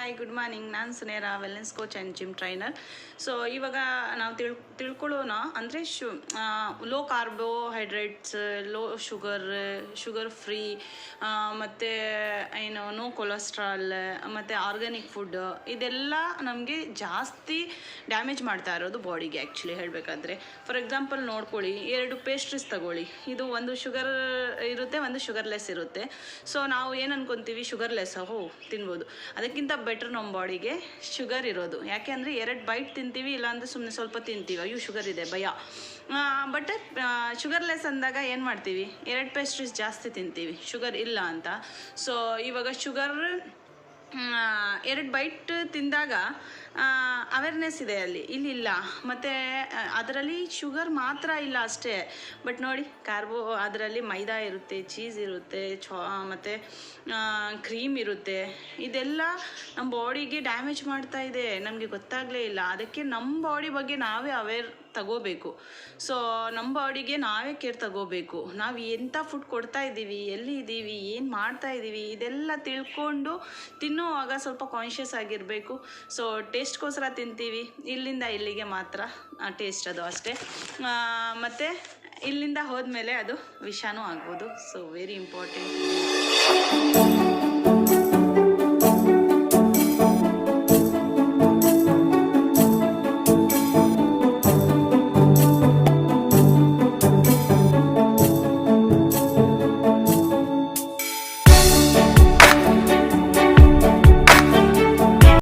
Hi good morning ನಾನು Sunera wellness coach and gym trainer so ಇವಾಗ ನಾವು ತಿಳ್, ತಿಳ್ಕೊಳ್ಳೋಣ, ಅಂದರೆ ಶು low carbohydrates low sugar sugar free ಮತ್ತು, ಏನು ನೋ ಕೊಲೆಸ್ಟ್ರಾಲ್ ಮತ್ತು ಆರ್ಗ್ಯಾನಿಕ್ ಫುಡ್ ಇದೆಲ್ಲ ನಮಗೆ ಜಾಸ್ತಿ ಡ್ಯಾಮೇಜ್ ಮಾಡ್ತಾ ಇರೋದು ಬಾಡಿಗೆ ಆ್ಯಕ್ಚುಲಿ ಹೇಳಬೇಕಾದ್ರೆ. ಫಾರ್ ಎಕ್ಸಾಂಪಲ್ ನೋಡ್ಕೊಳ್ಳಿ, ಎರಡು ಪೇಸ್ಟ್ರೀಸ್ ತಗೊಳ್ಳಿ. ಇದು ಒಂದು ಶುಗರ್ ಇರುತ್ತೆ, ಒಂದು ಶುಗರ್ಲೆಸ್ ಇರುತ್ತೆ. ಸೊ ನಾವು ಏನು ಅನ್ಕೊತೀವಿ? ಶುಗರ್ಲೆಸ್ ಹೋ ತಿನ್ಬೋದು. ಅದಕ್ಕಿಂತ ಬೆಟರ್ ನಮ್ಮ ಬಾಡಿಗೆ ಶುಗರ್ ಇರೋದು. ಯಾಕೆ ಅಂದರೆ ಎರಡು ಬೈಟ್ ತಿಂತೀವಿ, ಇಲ್ಲಾಂದರೆ ಸುಮ್ಮನೆ ಸ್ವಲ್ಪ ತಿಂತೀವಿ. ಅಯ್ಯೋ ಶುಗರ್ ಇದೆ, ಭಯ. ಬಟ್ ಶುಗರ್ಲೆಸ್ ಅಂದಾಗ ಏನು ಮಾಡ್ತೀವಿ? ಎರಡು ಪೇಸ್ಟ್ರೀಸ್ ಜಾಸ್ತಿ ತಿಂತೀವಿ. ಶುಗರ್ ಇಲ್ಲ ಅಂತ. ಸೊ ಇವಾಗ ಶುಗರ್ ಎರಡು ಬೈಟ್ ತಿಂದಾಗ ಅವೇರ್ನೆಸ್ ಇದೆ ಅಲ್ಲಿ. ಇಲ್ಲಿಲ್ಲ. ಮತ್ತು ಅದರಲ್ಲಿ ಶುಗರ್ ಮಾತ್ರ ಇಲ್ಲ ಅಷ್ಟೇ. ಬಟ್ ನೋಡಿ ಕಾರ್ಬೋ ಅದರಲ್ಲಿ ಮೈದಾ ಇರುತ್ತೆ ಚೀಸ್ ಇರುತ್ತೆ, ಚಾ ಮತ್ತು ಕ್ರೀಮ್ ಇರುತ್ತೆ. ಇದೆಲ್ಲ ನಮ್ಮ ಬಾಡಿಗೆ ಡ್ಯಾಮೇಜ್ ಮಾಡ್ತಾ ಇದೆ. ನಮಗೆ ಗೊತ್ತಾಗಲೇ ಇಲ್ಲ. ಅದಕ್ಕೆ ನಮ್ಮ ಬಾಡಿ ಬಗ್ಗೆ ನಾವೇ ಅವೇರ್ ತಗೋಬೇಕು. ಸೊ ನಮ್ಮ ಬಾಡಿಗೆ ನಾವೇ ಕೇರ್ ತಗೋಬೇಕು. ನಾವು ಎಂಥ ಫುಡ್ ಕೊಡ್ತಾ ಇದ್ದೀವಿ, ಎಲ್ಲಿ ಇದ್ದೀವಿ, ಏನು ಮಾಡ್ತಾ ಇದ್ದೀವಿ, ಇದೆಲ್ಲ ತಿಳ್ಕೊಂಡು ತಿನ್ನುವಾಗ ಸ್ವಲ್ಪ ಕಾನ್ಷಿಯಸ್ ಆಗಿರಬೇಕು. ಸೊ ಟೇಸ್ಟ್ಗೋಸ್ಕರ ತಿಂತೀವಿ. ಇಲ್ಲಿಂದ ಇಲ್ಲಿಗೆ ಮಾತ್ರ. ಟೇಸ್ಟ್ ಅದು ಅಷ್ಟೇ. ಮತ್ತು ಇಲ್ಲಿಂದ ಹೋದ್ಮೇಲೆ ಅದು ವಿಷಾನೂ ಆಗ್ಬೋದು. So very important